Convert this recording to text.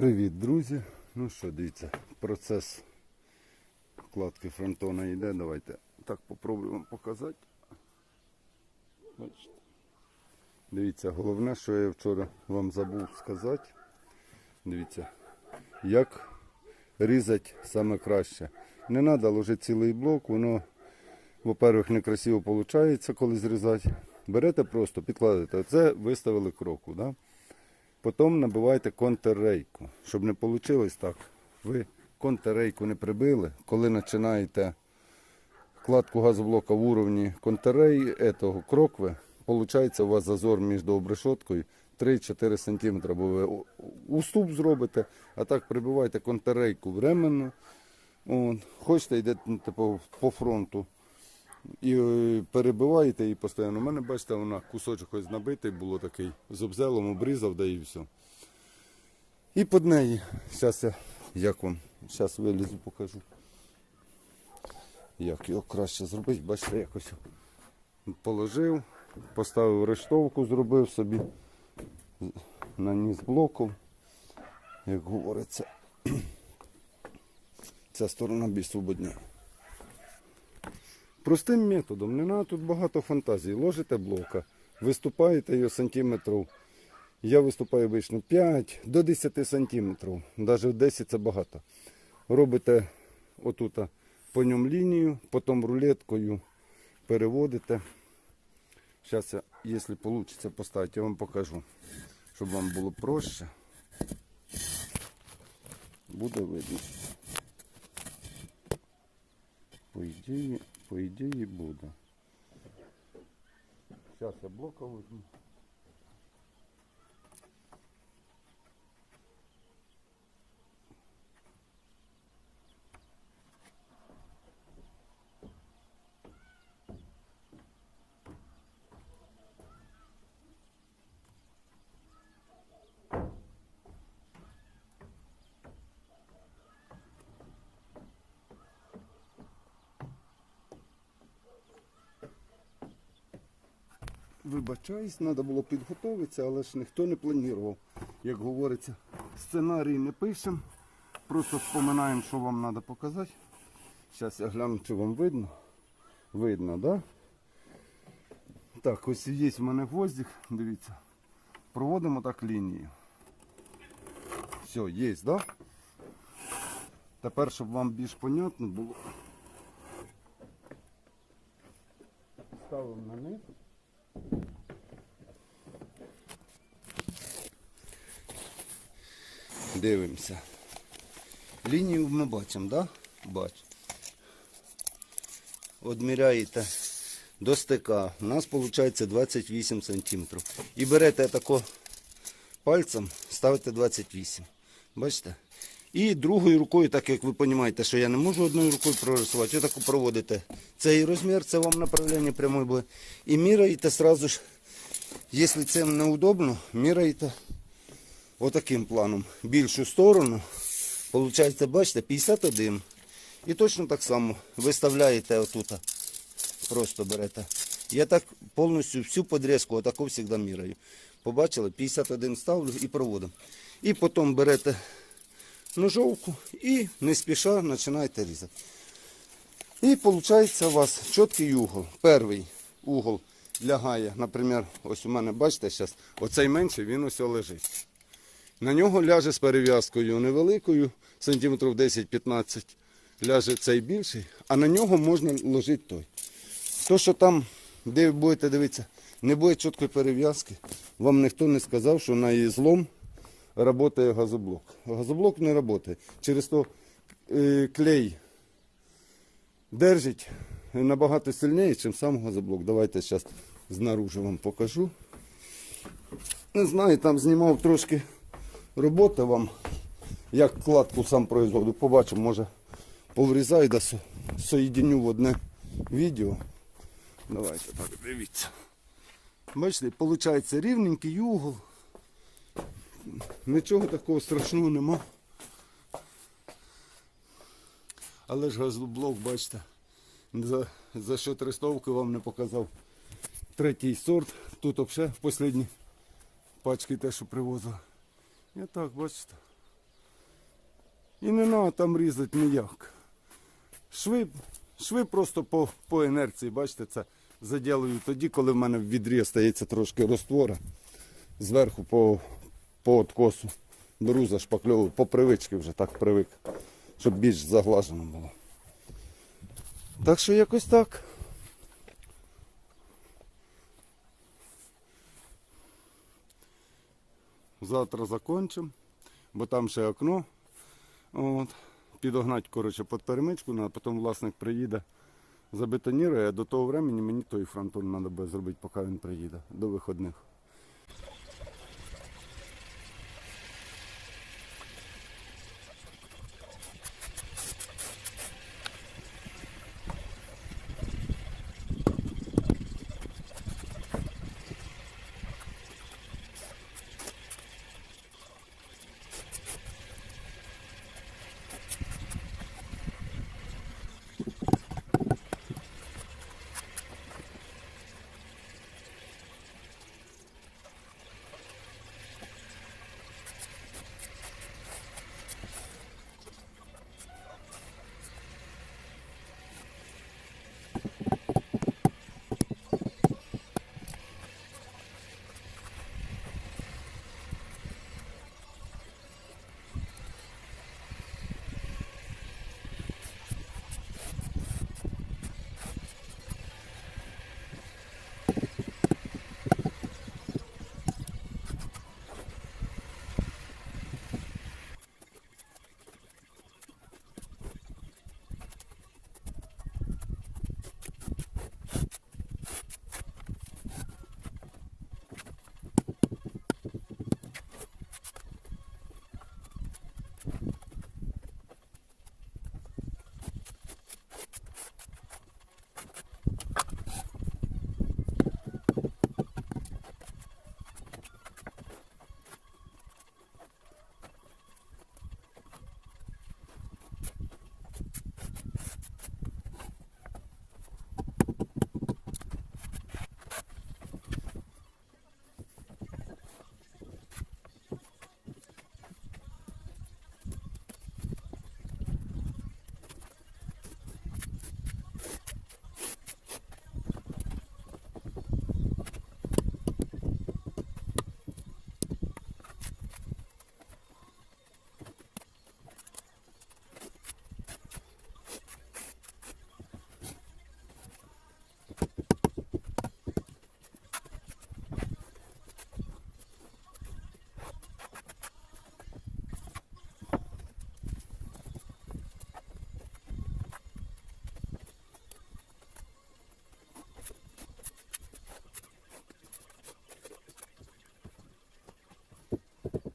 Привіт, друзі. Ну що, дивіться, процес кладки фронтона йде. Давайте так попробую вам показати. Бачите? Дивіться, головне, що я вчора вам забув сказати. Дивіться, як різати саме краще. Не треба ложити цілий блок, воно, во-первых, некрасиво виходить, коли зрізати. Берете просто, підкладете. Оце виставили кроку. Да? Потім набивайте контррейку. Щоб не вийшло так. Ви контррейку не прибили, коли починаєте кладку газоблока в уровні контррей, этого, крокви, виходить у вас зазор між обрешоткою 3-4 см, бо ви уступ зробите, а так прибивайте контррейку временно. Хочете, йдете типу, по фронту і е, перебиваєте її постійно. У мене, бачите, вона кусочок ось набитий було такий, з обзелом обрізав, да і все. І під неї, зараз я, як вам, зараз вилізу, покажу. Як його краще зробити, бачите, якось положив, поставив рештовку, зробив собі, наніс блоком, як говориться. Ця сторона більш свободня. Простим методом, не треба тут багато фантазії. Ложите блока, виступаєте його сантиметрів. Я виступаю обично 5 до 10 сантиметрів. Навіть 10 це багато. Робите отут по ньому лінію, потім рулеткою переводите. Зараз я, якщо вийде поставити, я вам покажу, щоб вам було проще. Буде видно. По ідеї, по ідеї буде. Зараз я блока візьму. Вибачаюсь, треба було підготуватися, але ж ніхто не планував. Як говориться, сценарій не пишемо, просто вспоминаємо, що вам треба показати. Зараз я гляну, чи вам видно. Видно, так? Да? Так, ось є в мене гвоздик, дивіться. Проводимо так лінію. Все, є, так? Да? Тепер, щоб вам більш понятно було. Ставимо на низ. Дивимося. Лінію ми бачимо, так? Да? Бач. Одміряєте до стика. У нас виходить 28 см. І берете тако пальцем, ставите 28. Бачите? І другою рукою, так як ви розумієте, що я не можу одною рукою прорисувати, ви таку проводите цей розмір, це вам направлення прямої буде. І міряєте сразу ж, якщо це неудобно, міряєте отаким планом. Більшу сторону. Получається, бачите, 51. І точно так само виставляєте отут. Просто берете. Я так повністю всю подрізку отаку завжди міряю. Побачили? 51 ставлю і проводимо. І потім берете ножовку і не спіша починаєте різати. І виходить у вас чіткий угол. Перший угол лягає, наприклад, ось у мене, бачите, зараз, оцей менший, він ось лежить. На нього ляже з перев'язкою невеликою, сантиметрів 10-15, ляже цей більший, а на нього можна ложити той. То, що там, де ви будете дивитися, не буде чіткої перев'язки, вам ніхто не сказав, що на її злом працює газоблок. Газоблок не працює. Через то е, клей держить набагато сильніше, ніж сам газоблок. Давайте зараз знаружи вам покажу. Не знаю, там знімав трошки роботи вам, як кладку сам производу. Побачимо, може поврізаю да со- соєдиню в одне відео. Давайте так, дивіться. Бачите, виходить рівненький угол. Нічого такого страшного нема. Але ж газоблок, бачите, за, за що трестовки вам не показав. Третій сорт. Тут взагалі в останні пачки те, що привозили. І так, бачите. І не треба там різати ніяк. Шви, шви просто по, по інерції, бачите, це заділую тоді, коли в мене в відрі стається трошки роствора. Зверху по, по откосу беру, зашпакльовую, по привичці вже так привик, щоб більш заглажено було. Так що якось так. Завтра закончимо, бо там ще окно. От. Підогнати, коротше, під перемичку, ну, а потім власник приїде, забетонірує, а до того времени мені той фронтон треба буде зробити, поки він приїде, до виходних.